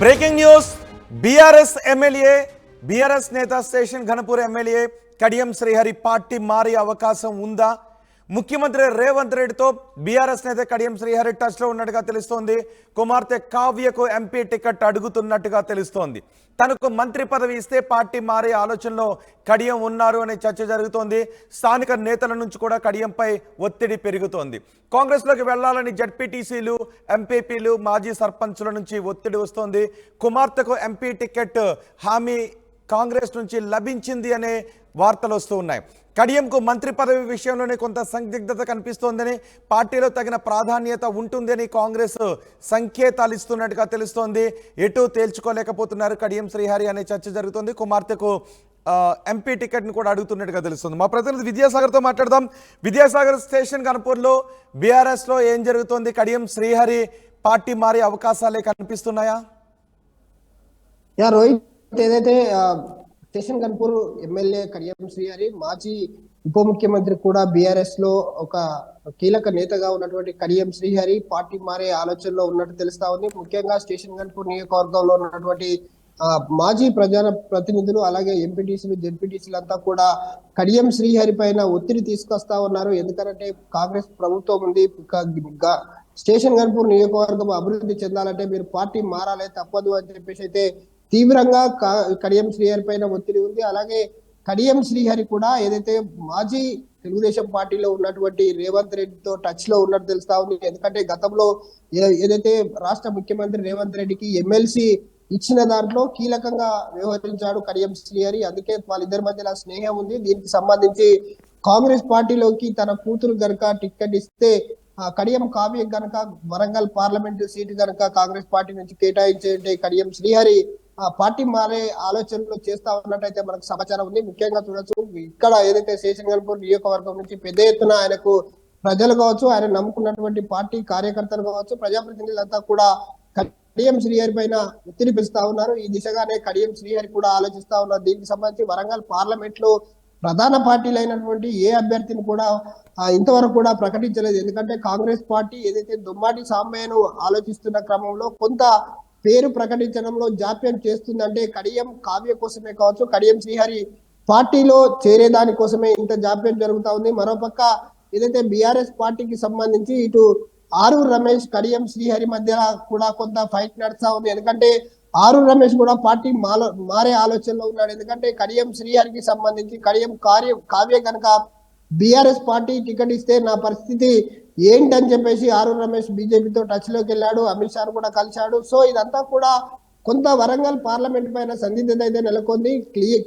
Breaking news BRS MLA BRS నేత station Ghanpur MLA Kadiyam Srihari party మారే అవకాశం ఉందా? ముఖ్యమంత్రి రేవంత్ రెడ్డితో బీఆర్ఎస్ నేత కడియం శ్రీహరి టచ్లో ఉన్నట్టుగా తెలుస్తోంది. కుమార్తె కావ్యకు ఎంపీ టికెట్ అడుగుతున్నట్టుగా తెలుస్తోంది. తనకు మంత్రి పదవి ఇస్తే పార్టీ మారే ఆలోచనలో కడియం ఉన్నారు అనే చర్చ జరుగుతోంది. స్థానిక నేతల నుంచి కూడా కడియంపై ఒత్తిడి పెరుగుతోంది. కాంగ్రెస్లోకి వెళ్ళాలని జడ్పీటీసీలు ఎంపీపీలు మాజీ సర్పంచుల నుంచి ఒత్తిడి వస్తోంది. కుమార్తెకు ఎంపీ టికెట్ హామీ కాంగ్రెస్ నుంచి లభించింది అనే వార్తలు వస్తూ ఉన్నాయి. కడియంకు మంత్రి పదవి విషయంలోనే కొంత సందిగ్ధత కనిపిస్తోందని పార్టీలో తగిన ప్రాధాన్యత ఉంటుందని కాంగ్రెస్ సంకేతాలు ఇస్తున్నట్టుగా తెలుస్తోంది. ఎటు తేల్చుకోలేకపోతున్నారు కడియం శ్రీహరి అనే చర్చ జరుగుతుంది. కుమార్తెకు ఎంపీ టికెట్ని కూడా అడుగుతున్నట్టుగా తెలుస్తుంది. మా ప్రతినిధి విద్యాసాగర్తో మాట్లాడదాం. విద్యాసాగర్ స్టేషన్ కనుపూర్లో బీఆర్ఎస్లో ఏం జరుగుతోంది? కడియం శ్రీహరి పార్టీ మారే అవకాశాలే కనిపిస్తున్నాయా? యా రోహిత్ ఏదైతే స్టేషన్ కన్పూర్ ఎమ్మెల్యే కడియం శ్రీహరి మాజీ ఉప ముఖ్యమంత్రి కూడా బీఆర్ఎస్లో ఒక కీలక నేతగా ఉన్నటువంటి కడియం శ్రీహరి పార్టీ మారే ఆలోచనలో ఉన్నట్టు తెలుస్తా ఉంది. ముఖ్యంగా స్టేషన్ కన్పూర్ నియోజకవర్గంలో ఉన్నటువంటి మాజీ ప్రజా ప్రతినిధులు అలాగే ఎంపీటీసీలు జెడ్పీటీసీలు అంతా కూడా కడియం శ్రీహరి పైన ఒత్తిడి తీసుకొస్తా ఉన్నారు. ఎందుకంటే కాంగ్రెస్ ప్రభుత్వం ఉంది. స్టేషన్ గన్పూర్ నియోజకవర్గం అభివృద్ధి చెందాలంటే మీరు పార్టీ మారాలే తప్పదు అని చెప్పేసి అయితే తీవ్రంగా కడియం శ్రీహరి పైన ఒత్తిడి ఉంది. అలాగే కడియం శ్రీహరి కూడా ఏదైతే మాజీ తెలుగుదేశం పార్టీలో ఉన్నటువంటి రేవంత్ రెడ్డితో టచ్లో ఉన్నట్టు తెలుస్తా ఉంది. ఎందుకంటే గతంలో ఏదైతే రాష్ట్ర ముఖ్యమంత్రి రేవంత్ రెడ్డికి ఎమ్మెల్సీ ఇచ్చిన దాంట్లో కీలకంగా వ్యవహరించాడు కడియం శ్రీహరి. అందుకే వాళ్ళిద్దరి మధ్యన స్నేహం ఉంది. దీనికి సంబంధించి కాంగ్రెస్ పార్టీలోకి తన కూతురు గనక టికెట్ ఇస్తే ఆ కడియం కావ్య గనక వరంగల్ పార్లమెంటు సీటు గనక కాంగ్రెస్ పార్టీ నుంచి కేటాయించే కడియం శ్రీహరి పార్టీ మారే ఆలోచనలు చేస్తా ఉన్నట్టయితే మనకు సమాచారం ఉంది. ముఖ్యంగా చూడొచ్చు ఇక్కడ ఏదైతే శేషన్ నియోజకవర్గం నుంచి పెద్ద ఎత్తున ఆయనకు ప్రజలు కావచ్చు ఆయన నమ్ముకున్నటువంటి పార్టీ కార్యకర్తలు కావచ్చు ప్రజాప్రతినిధులంతా కూడా కడియం శ్రీహరి పైన ఒత్తిడి పెంచుతా ఉన్నారు. ఈ దిశగానే కడియం శ్రీహరి కూడా ఆలోచిస్తా ఉన్నారు. దీనికి సంబంధించి వరంగల్ పార్లమెంట్లో ప్రధాన పార్టీలు అయినటువంటి ఏ అభ్యర్థిని కూడా ఇంతవరకు కూడా ప్రకటించలేదు. ఎందుకంటే కాంగ్రెస్ పార్టీ ఏదైతే దుమ్మాటి సాంబయ్యను ఆలోచిస్తున్న క్రమంలో కొంత పేరు ప్రకటించడంలో జాప్యం చేస్తుందంటే కడియం కావ్య కోసమే కావచ్చు కడియం శ్రీహరి పార్టీలో చేరేదాని కోసమే ఇంత జాప్యం జరుగుతూ ఉంది. మరోపక్క ఏదైతే బీఆర్ఎస్ పార్టీకి సంబంధించి ఇటు ఆరు రమేష్ కడియం శ్రీహరి మధ్య కూడా కొంత ఫైట్ నడుస్తా ఉంది. ఎందుకంటే ఆరు రమేష్ కూడా పార్టీ మాలో మారే ఆలోచనలో ఉన్నాడు. ఎందుకంటే కడియం శ్రీహరికి సంబంధించి కడియం కార్య కావ్య కనుక బీఆర్ఎస్ పార్టీ టికెట్ ఇస్తే నా పరిస్థితి ఏంటని చెప్పేసి ఆరు రమేష్ బీజేపీతో టచ్లోకి వెళ్ళాడు అమిత్ షా కూడా కలిశాడు. సో ఇదంతా కూడా కొంత వరంగల్ పార్లమెంట్ పైన సందిగ్ధత అయితే నెలకొంది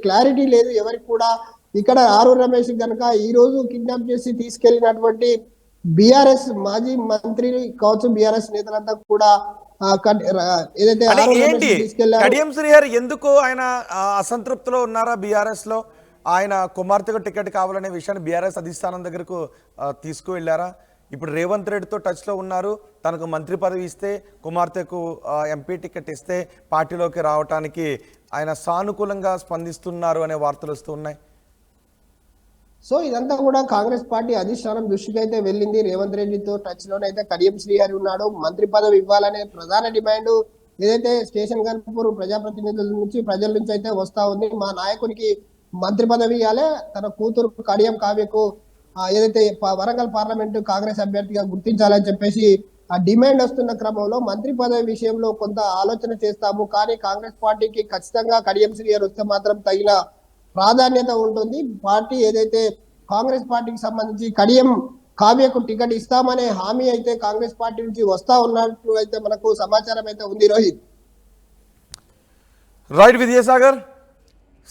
క్లారిటీ లేదు ఎవరికి కూడా. ఇక్కడ ఆరు రమేష్ గనక ఈ రోజు కిడ్నాప్ చేసి తీసుకెళ్ళినటువంటి బీఆర్ఎస్ మాజీ మంత్రి కావచ్చు బీఆర్ఎస్ నేతలంతా కూడా ఏదైతే కడియం శ్రీహరి ఎందుకు ఆయన అసంతృప్తిలో ఉన్నారా బీఆర్ఎస్లో ఆయన కుమార్తెకు టికెట్ కావాలనే విషయాన్ని బీఆర్ఎస్ అధిష్టానం దగ్గరకు ఆ, తీసుకువెళ్ళారా? ఇప్పుడు రేవంత్ రెడ్డితో టచ్లో ఉన్నారు. తనకు మంత్రి పదవి ఇస్తే కుమార్తెకు ఎంపీ టికెట్ ఇస్తే పార్టీలోకి రావటానికి ఆయన సానుకూలంగా స్పందిస్తున్నారు అనే వార్తలు వస్తూ ఉన్నాయి. సో ఇదంతా కూడా కాంగ్రెస్ పార్టీ అధిష్టానం దృష్టికి అయితే వెళ్ళింది. రేవంత్ రెడ్డితో టచ్ లోనైతే కడియం శ్రీహరి ఉన్నాడు. మంత్రి పదవి ఇవ్వాలనే ప్రధాన డిమాండ్ ఏదైతే స్టేషన్ గన్పూర్ ప్రజాప్రతినిధుల నుంచి ప్రజల నుంచి అయితే వస్తా ఉంది. మా నాయకునికి మంత్రి పదవి ఇవ్వాలి. తన కూతురు కడియం కావ్యకు ఏదైతే వరంగల్ పార్లమెంటు కాంగ్రెస్ అభ్యర్థిగా గుర్తించాలని చెప్పేసి ఆ డిమాండ్ వస్తున్న క్రమంలో మంత్రి పదవి విషయంలో కొంత ఆలోచన చేస్తాము. కానీ కాంగ్రెస్ పార్టీకి ఖచ్చితంగా కడియం శ్రీహరి వస్తే మాత్రం తగిన ప్రాధాన్యత ఉంటుంది. పార్టీ ఏదైతే కాంగ్రెస్ పార్టీకి సంబంధించి కడియం కావ్యకు టికెట్ ఇస్తామనే హామీ అయితే కాంగ్రెస్ పార్టీ నుంచి వస్తా ఉన్నట్టు అయితే మనకు సమాచారం అయితే ఉంది రోహిత్. రైట్ విద్యాసాగర్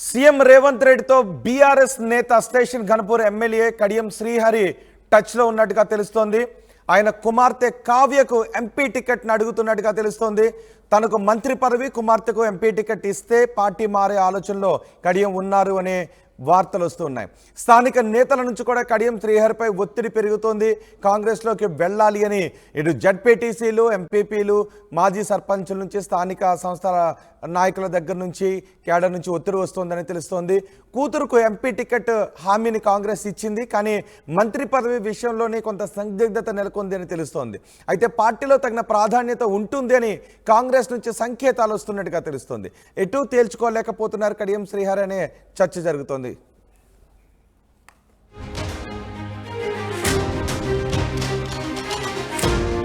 సీఎం రేవంత్ రెడ్డితో బీఆర్ఎస్ నేత స్టేషన్ ఘనపూర్ ఎమ్మెల్యే కడియం శ్రీహరి టచ్లో ఉన్నట్టుగా తెలుస్తోంది. ఆయన కుమార్తె కావ్యకు ఎంపీ టికెట్ను అడుగుతున్నట్టుగా తెలుస్తోంది. తనకు మంత్రి పదవి కుమార్తెకు ఎంపీ టికెట్ ఇస్తే పార్టీ మారే ఆలోచనలో కడియం ఉన్నారు అనే వార్తలు వస్తున్నాయి. స్థానిక నేతల నుంచి కూడా కడియం శ్రీహరిపై ఒత్తిడి పెరుగుతోంది. కాంగ్రెస్లోకి వెళ్ళాలి అని ఇటు జడ్పీటీసీలు ఎంపీపీలు మాజీ సర్పంచుల నుంచి స్థానిక సంస్థల నాయకుల దగ్గర నుంచి కేడర్ నుంచి ఒత్తిడి వస్తోందని తెలుస్తోంది. కూతురుకు ఎంపీ టికెట్ హామీని కాంగ్రెస్ ఇచ్చింది కానీ మంత్రి పదవి విషయంలోనే కొంత సందిగ్ధత నెలకొంది అని తెలుస్తోంది. అయితే పార్టీలో తగిన ప్రాధాన్యత ఉంటుంది అని కాంగ్రెస్ నుంచి సంకేతాలు వస్తున్నట్టుగా తెలుస్తోంది. ఎటు తేల్చుకోలేకపోతున్నారు కడియం శ్రీహరి అనే చర్చ జరుగుతోంది.